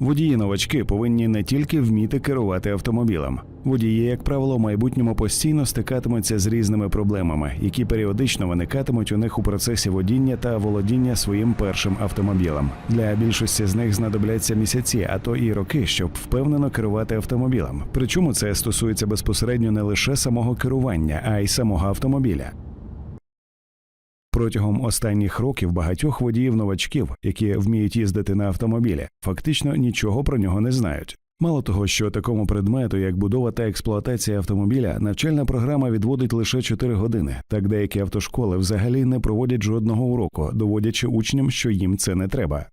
Водії новачки повинні не тільки вміти керувати автомобілем. Водії, як правило, в майбутньому постійно стикатимуться з різними проблемами, які періодично виникатимуть у них у процесі водіння та володіння своїм першим автомобілем. Для більшості з них знадобляться місяці, а то і роки, щоб впевнено керувати автомобілем. Причому це стосується безпосередньо не лише самого керування, а й самого автомобіля. Протягом останніх років багатьох водіїв новачків, які вміють їздити на автомобілі, фактично нічого про нього не знають. Мало того, що такому предмету, як будова та експлуатація автомобіля, навчальна програма відводить лише 4 години. Так деякі автошколи взагалі не проводять жодного уроку, доводячи учням, що їм це не треба.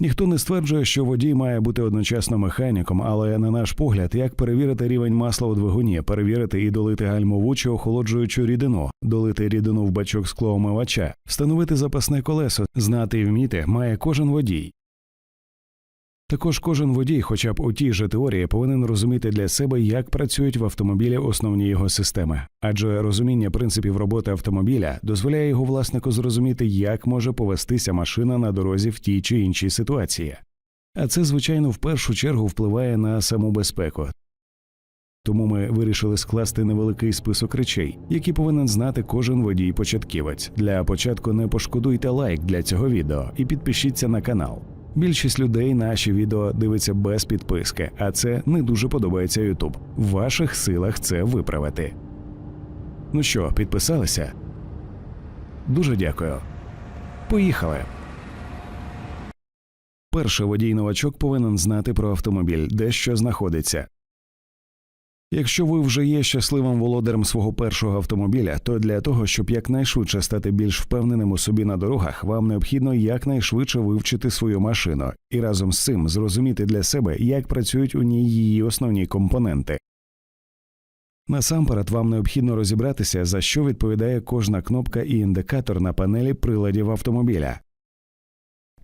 Ніхто не стверджує, що водій має бути одночасно механіком, але на наш погляд, як перевірити рівень масла у двигуні, перевірити і долити гальмову чи охолоджуючу рідину, долити рідину в бачок склоомивача, встановити запасне колесо, знати і вміти має кожен водій. Також кожен водій, хоча б у тій же теорії, повинен розуміти для себе, як працюють в автомобілі основні його системи, адже розуміння принципів роботи автомобіля дозволяє його власнику зрозуміти, як може повестися машина на дорозі в тій чи іншій ситуації. А це, звичайно, в першу чергу впливає на саму безпеку. Тому ми вирішили скласти невеликий список речей, які повинен знати кожен водій-початківець. Для початку не пошкодуйте лайк для цього відео і підпишіться на канал. Більшість людей наші відео дивиться без підписки, а це не дуже подобається YouTube. В ваших силах це виправити. Ну що, підписалися? Дуже дякую. Поїхали. Перший водій новачок повинен знати про автомобіль, де що знаходиться. Якщо ви вже є щасливим володарем свого першого автомобіля, то для того, щоб якнайшвидше стати більш впевненим у собі на дорогах, вам необхідно якнайшвидше вивчити свою машину і разом з цим зрозуміти для себе, як працюють у ній її основні компоненти. Насамперед вам необхідно розібратися, за що відповідає кожна кнопка і індикатор на панелі приладів автомобіля.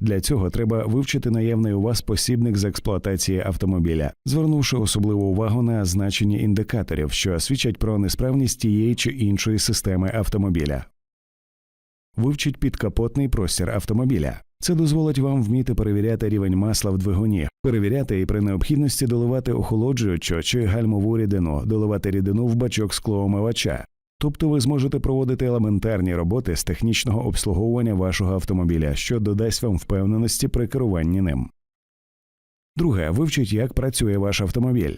Для цього треба вивчити наявний у вас посібник з експлуатації автомобіля, звернувши особливу увагу на значення індикаторів, що свідчать про несправність тієї чи іншої системи автомобіля. Вивчіть підкапотний простір автомобіля. Це дозволить вам вміти перевіряти рівень масла в двигуні, перевіряти і при необхідності доливати охолоджуючу чи гальмову рідину, доливати рідину в бачок склоомивача. Тобто ви зможете проводити елементарні роботи з технічного обслуговування вашого автомобіля, що додасть вам впевненості при керуванні ним. Друге, вивчіть, як працює ваш автомобіль.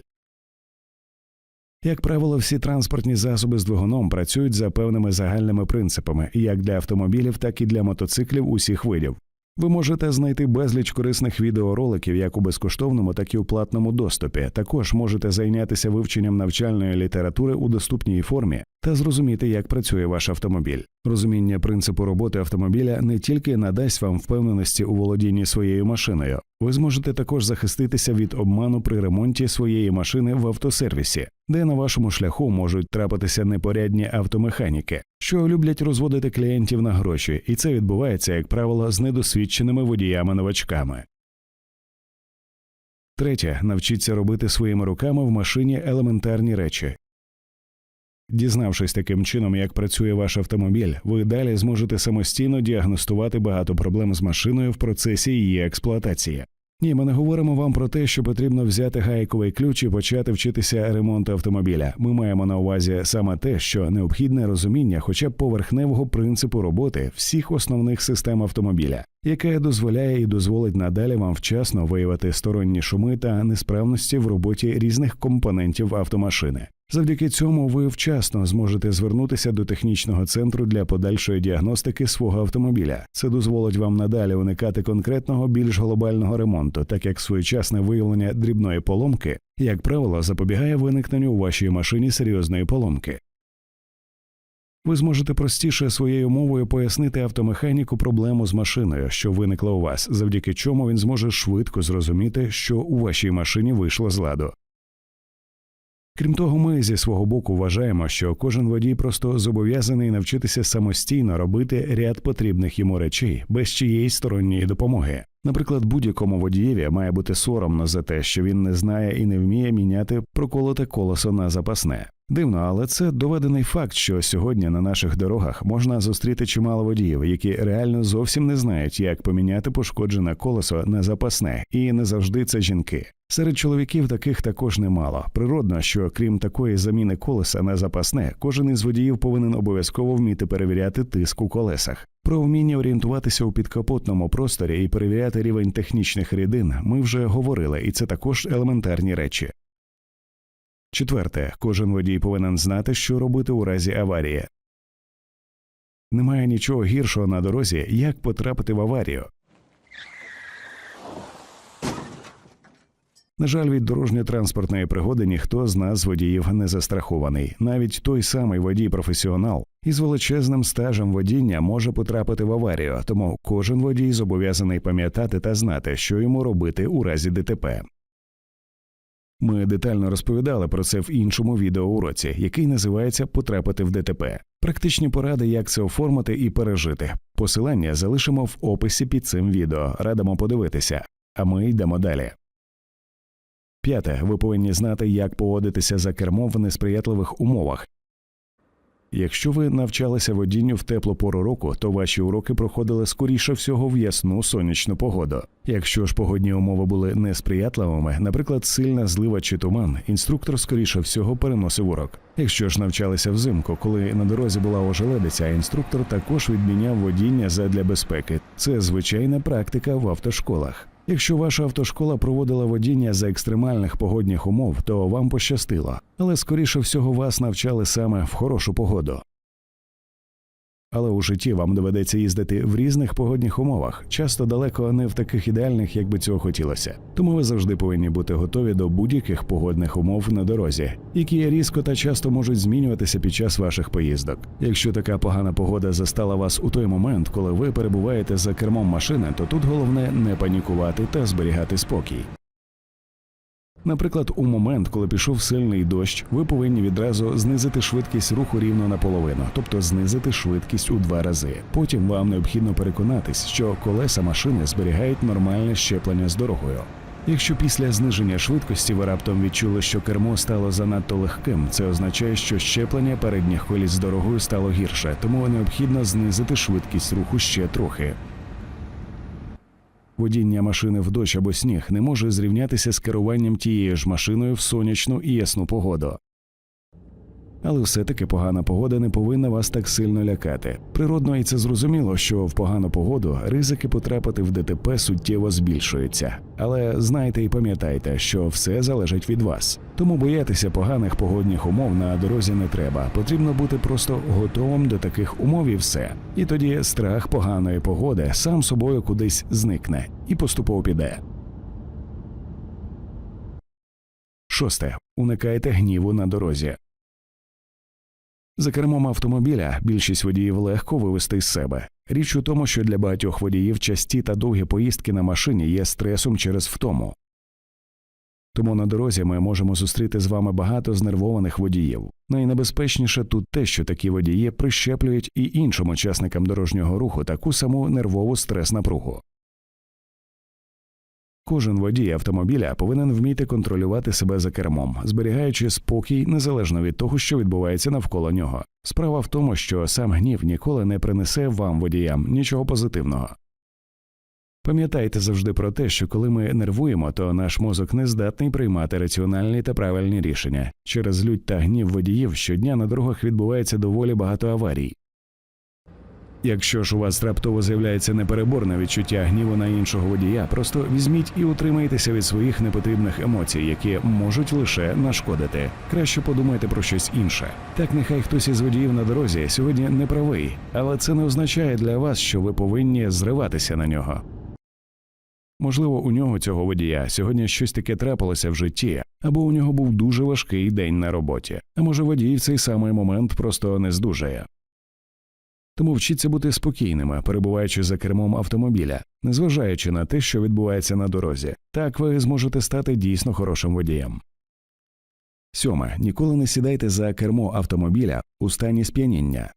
Як правило, всі транспортні засоби з двигуном працюють за певними загальними принципами, як для автомобілів, так і для мотоциклів усіх видів. Ви можете знайти безліч корисних відеороликів як у безкоштовному, так і у платному доступі. Також можете зайнятися вивченням навчальної літератури у доступній формі та зрозуміти, як працює ваш автомобіль. Розуміння принципу роботи автомобіля не тільки надасть вам впевненості у володінні своєю машиною, ви зможете також захиститися від обману при ремонті своєї машини в автосервісі, де на вашому шляху можуть трапитися непорядні автомеханіки, що люблять розводити клієнтів на гроші, і це відбувається, як правило, з недосвідченими водіями-новачками. Третє, навчіться робити своїми руками в машині елементарні речі. Дізнавшись таким чином, як працює ваш автомобіль, ви далі зможете самостійно діагностувати багато проблем з машиною в процесі її експлуатації. Ні, ми не говоримо вам про те, що потрібно взяти гайковий ключ і почати вчитися ремонту автомобіля. Ми маємо на увазі саме те, що необхідне розуміння, хоча б поверхневого принципу роботи всіх основних систем автомобіля, яке дозволяє і дозволить надалі вам вчасно виявити сторонні шуми та несправності в роботі різних компонентів автомашини. Завдяки цьому ви вчасно зможете звернутися до технічного центру для подальшої діагностики свого автомобіля. Це дозволить вам надалі уникати конкретного більш глобального ремонту, так як своєчасне виявлення дрібної поломки, як правило, запобігає виникненню у вашій машині серйозної поломки. Ви зможете простіше своєю мовою пояснити автомеханіку проблему з машиною, що виникла у вас, завдяки чому він зможе швидко зрозуміти, що у вашій машині вийшло з ладу. Крім того, ми зі свого боку вважаємо, що кожен водій просто зобов'язаний навчитися самостійно робити ряд потрібних йому речей без чиєїсь сторонньої допомоги. Наприклад, будь-якому водієві має бути соромно за те, що він не знає і не вміє міняти проколоте колесо на запасне. Дивно, але це доведений факт, що сьогодні на наших дорогах можна зустріти чимало водіїв, які реально зовсім не знають, як поміняти пошкоджене колесо на запасне, і не завжди це жінки. Серед чоловіків таких також немало. Природно, що крім такої заміни колеса на запасне, кожен із водіїв повинен обов'язково вміти перевіряти тиск у колесах. Про вміння орієнтуватися у підкапотному просторі і перевіряти рівень технічних рідин ми вже говорили, і це також елементарні речі. Четверте, кожен водій повинен знати, що робити у разі аварії. Немає нічого гіршого на дорозі, як потрапити в аварію. На жаль, від дорожньо-транспортної пригоди ніхто з нас водіїв не застрахований. Навіть той самий водій-професіонал із величезним стажем водіння може потрапити в аварію, тому кожен водій зобов'язаний пам'ятати та знати, що йому робити у разі ДТП. Ми детально розповідали про це в іншому відеоуроці, який називається Потрапити в ДТП. Практичні поради, як це оформити і пережити. Посилання залишимо в описі під цим відео. Радимо подивитися. А ми йдемо далі. П'яте. Ви повинні знати, як поводитися за кермом в несприятливих умовах. Якщо ви навчалися водінню в теплу пору року, то ваші уроки проходили скоріше всього в ясну сонячну погоду. Якщо ж погодні умови були несприятливими, наприклад, сильна злива чи туман, інструктор скоріше всього переносив урок. Якщо ж навчалися взимку, коли на дорозі була ожеледиця, інструктор також відміняв водіння задля безпеки. Це звичайна практика в автошколах. Якщо ваша автошкола проводила водіння за екстремальних погодних умов, то вам пощастило, але скоріше всього вас навчали саме в хорошу погоду. Але у житті вам доведеться їздити в різних погодних умовах, часто далеко не в таких ідеальних, як би цього хотілося. Тому ви завжди повинні бути готові до будь-яких погодних умов на дорозі, які різко та часто можуть змінюватися під час ваших поїздок. Якщо така погана погода застала вас у той момент, коли ви перебуваєте за кермом машини, то тут головне не панікувати та зберігати спокій. Наприклад, у момент, коли пішов сильний дощ, ви повинні відразу знизити швидкість руху рівно наполовину, тобто знизити швидкість у два рази. Потім вам необхідно переконатись, що колеса машини зберігають нормальне щеплення з дорогою. Якщо після зниження швидкості ви раптом відчули, що кермо стало занадто легким, це означає, що щеплення передніх коліс з дорогою стало гірше, тому необхідно знизити швидкість руху ще трохи. Водіння машини в дощ або сніг не може зрівнятися з керуванням тією ж машиною в сонячну і ясну погоду. Але все-таки погана погода не повинна вас так сильно лякати. Природно, і це зрозуміло, що в погану погоду ризики потрапити в ДТП суттєво збільшуються. Але знайте і пам'ятайте, що все залежить від вас. Тому боятися поганих погодних умов на дорозі не треба. Потрібно бути просто готовим до таких умов і все. І тоді страх поганої погоди сам собою кудись зникне і поступово піде. Шосте. Уникайте гніву на дорозі. За кермом автомобіля більшість водіїв легко вивести з себе. Річ у тому, що для багатьох водіїв часті та довгі поїздки на машині є стресом через втому. Тому на дорозі ми можемо зустріти з вами багато знервованих водіїв. Найнебезпечніше тут те, що такі водії прищеплюють і іншим учасникам дорожнього руху таку саму нервову стрес-напругу. Кожен водій автомобіля повинен вміти контролювати себе за кермом, зберігаючи спокій незалежно від того, що відбувається навколо нього. Справа в тому, що сам гнів ніколи не принесе вам водіям нічого позитивного. Пам'ятайте завжди про те, що коли ми нервуємо, то наш мозок не здатний приймати раціональні та правильні рішення. Через лють та гнів водіїв щодня на дорогах відбувається доволі багато аварій. Якщо ж у вас раптово з'являється непереборне відчуття гніву на іншого водія, просто візьміть і утримайтеся від своїх непотрібних емоцій, які можуть лише нашкодити. Краще подумайте про щось інше. Так нехай хтось із водіїв на дорозі сьогодні не правий, але це не означає для вас, що ви повинні зриватися на нього. Можливо, у нього цього водія сьогодні щось таке трапилося в житті, або у нього був дуже важкий день на роботі, а може водій в цей самий момент просто не здужає. Тому вчіться бути спокійними, перебуваючи за кермом автомобіля, незважаючи на те, що відбувається на дорозі. Так ви зможете стати дійсно хорошим водієм. Сьоме. Ніколи не сідайте за кермо автомобіля у стані сп'яніння.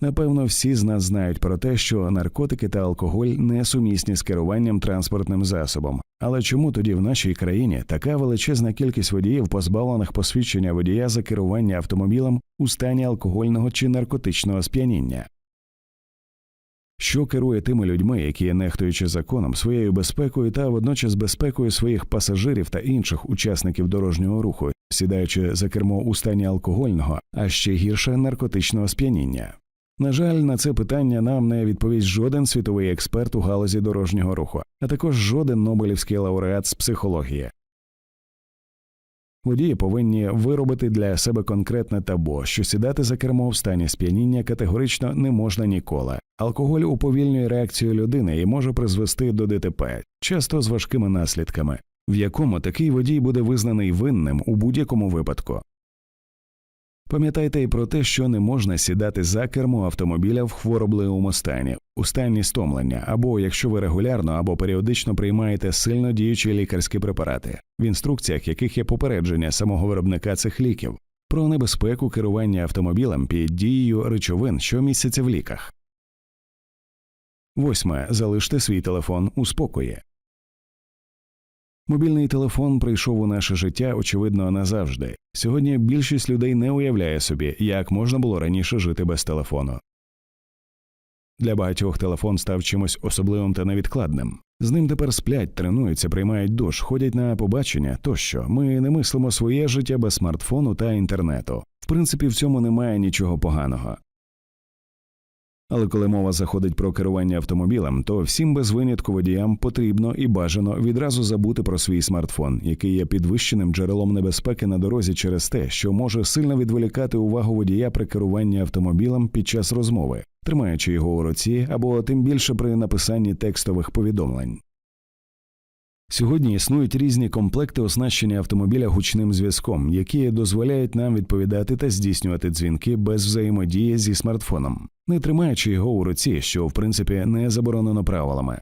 Напевно, всі з нас знають про те, що наркотики та алкоголь не сумісні з керуванням транспортним засобом. Але чому тоді в нашій країні така величезна кількість водіїв, позбавлених посвідчення водія за керування автомобілем у стані алкогольного чи наркотичного сп'яніння? Що керує тими людьми, які, нехтуючи законом, своєю безпекою та водночас безпекою своїх пасажирів та інших учасників дорожнього руху, сідаючи за кермо у стані алкогольного, а ще гірше наркотичного сп'яніння? На жаль, на це питання нам не відповість жоден світовий експерт у галузі дорожнього руху, а також жоден Нобелівський лауреат з психології. Водії повинні виробити для себе конкретне табу, що сідати за кермо в стані сп'яніння категорично не можна ніколи. Алкоголь уповільнює реакцію людини і може призвести до ДТП, часто з важкими наслідками, в якому такий водій буде визнаний винним у будь-якому випадку. Пам'ятайте і про те, що не можна сідати за кермо автомобіля в хворобливому стані, у стані стомлення, або якщо ви регулярно або періодично приймаєте сильно діючі лікарські препарати, в інструкціях яких є попередження самого виробника цих ліків, про небезпеку керування автомобілем під дією речовин, що містяться в ліках. Восьме. Залиште свій телефон у спокої. Мобільний телефон прийшов у наше життя, очевидно, назавжди. Сьогодні більшість людей не уявляє собі, як можна було раніше жити без телефону. Для багатьох телефон став чимось особливим та невідкладним. З ним тепер сплять, тренуються, приймають душ, ходять на побачення тощо. Ми не мислимо своє життя без смартфону та інтернету. В принципі, в цьому немає нічого поганого. Але коли мова заходить про керування автомобілем, то всім без винятку водіям потрібно і бажано відразу забути про свій смартфон, який є підвищеним джерелом небезпеки на дорозі через те, що може сильно відволікати увагу водія при керуванні автомобілем під час розмови, тримаючи його у руці або тим більше при написанні текстових повідомлень. Сьогодні існують різні комплекти оснащення автомобіля гучним зв'язком, які дозволяють нам відповідати та здійснювати дзвінки без взаємодії зі смартфоном, не тримаючи його у руці, що в принципі не заборонено правилами.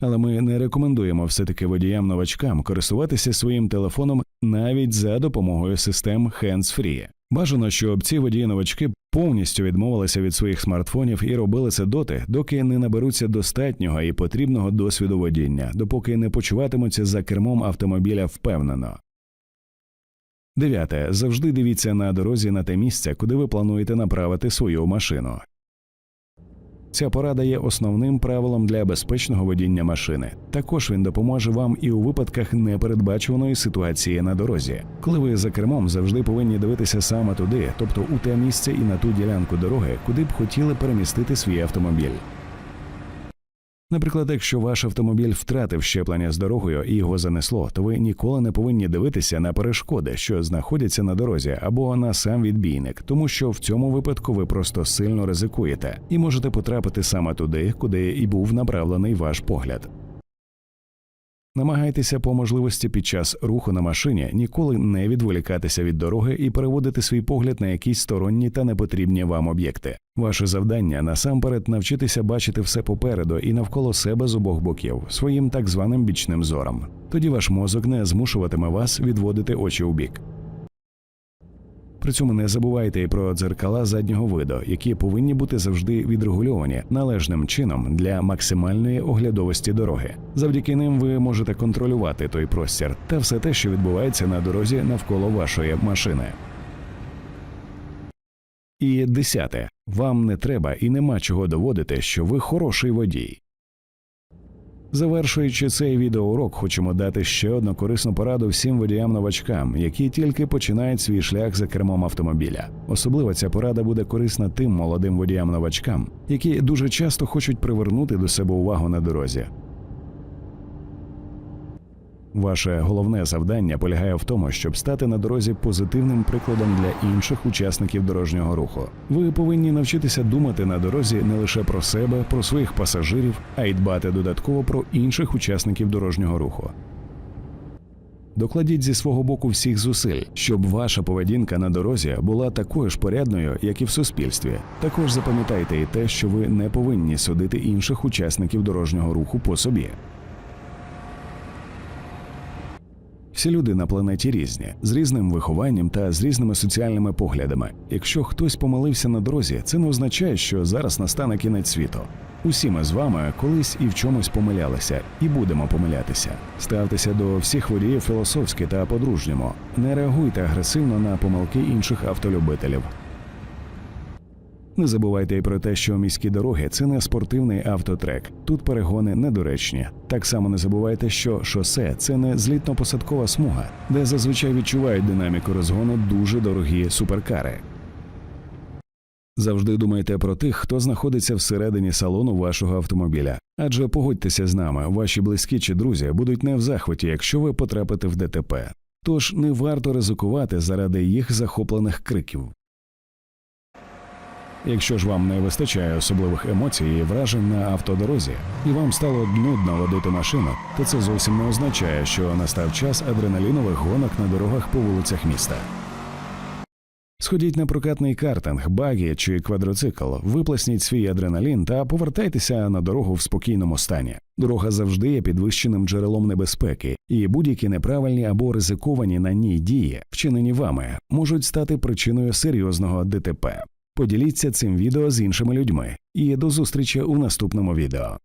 Але ми не рекомендуємо все таки водіям новачкам користуватися своїм телефоном навіть за допомогою систем hands-free. Бажано, щоб ці водії новачки повністю відмовилися від своїх смартфонів і робили це доти, доки не наберуться достатнього і потрібного досвіду водіння, допоки не почуватимуться за кермом автомобіля впевнено. Дев'яте. Завжди дивіться на дорозі на те місце, куди ви плануєте направити свою машину. Ця порада є основним правилом для безпечного водіння машини. Також він допоможе вам і у випадках непередбачуваної ситуації на дорозі. Коли ви за кермом завжди повинні дивитися саме туди, тобто у те місце і на ту ділянку дороги, куди б хотіли перемістити свій автомобіль. Наприклад, якщо ваш автомобіль втратив щеплення з дорогою і його занесло, то ви ніколи не повинні дивитися на перешкоди, що знаходяться на дорозі, або на сам відбійник, тому що в цьому випадку ви просто сильно ризикуєте і можете потрапити саме туди, куди і був направлений ваш погляд. Намагайтеся по можливості під час руху на машині ніколи не відволікатися від дороги і переводити свій погляд на якісь сторонні та непотрібні вам об'єкти. Ваше завдання насамперед навчитися бачити все попереду і навколо себе з обох боків своїм так званим бічним зором. Тоді ваш мозок не змушуватиме вас відводити очі у бік. При цьому не забувайте і про дзеркала заднього виду, які повинні бути завжди відрегульовані належним чином для максимальної оглядовості дороги. Завдяки ним ви можете контролювати той простір та все те, що відбувається на дорозі навколо вашої машини. І десяте. Вам не треба і нема чого доводити, що ви хороший водій. Завершуючи цей відеоурок, хочемо дати ще одну корисну пораду всім водіям-новачкам, які тільки починають свій шлях за кермом автомобіля. Особливо ця порада буде корисна тим молодим водіям-новачкам, які дуже часто хочуть привернути до себе увагу на дорозі. Ваше головне завдання полягає в тому, щоб стати на дорозі позитивним прикладом для інших учасників дорожнього руху. Ви повинні навчитися думати на дорозі не лише про себе, про своїх пасажирів, а й дбати додатково про інших учасників дорожнього руху. Докладіть зі свого боку всіх зусиль, щоб ваша поведінка на дорозі була такою ж порядною, як і в суспільстві. Також запам'ятайте і те, що ви не повинні судити інших учасників дорожнього руху по собі. Всі люди на планеті різні, з різним вихованням та з різними соціальними поглядами. Якщо хтось помилився на дорозі, це не означає, що зараз настане кінець світу. Усі ми з вами колись і в чомусь помилялися, і будемо помилятися. Ставтеся до всіх водіїв філософськи та по-дружньому. Не реагуйте агресивно на помилки інших автолюбителів. Не забувайте і про те, що міські дороги це не спортивний автотрек. Тут перегони недоречні. Так само не забувайте, що шосе це не злітно-посадкова смуга, де зазвичай відчувають динаміку розгону дуже дорогі суперкари. Завжди думайте про тих, хто знаходиться всередині салону вашого автомобіля. Адже погодьтеся з нами, ваші близькі чи друзі будуть не в захваті, якщо ви потрапите в ДТП. Тож не варто ризикувати заради їх захоплених криків. Якщо ж вам не вистачає особливих емоцій і вражень на автодорозі, і вам стало нудно водити машину, то це зовсім не означає, що настав час адреналінових гонок на дорогах по вулицях міста. Сходіть на прокатний картинг, багі чи квадроцикл, виплесніть свій адреналін та повертайтеся на дорогу в спокійному стані. Дорога завжди є підвищеним джерелом небезпеки, і будь-які неправильні або ризиковані на ній дії, вчинені вами, можуть стати причиною серйозного ДТП. Поділіться цим відео з іншими людьми і до зустрічі у наступному відео.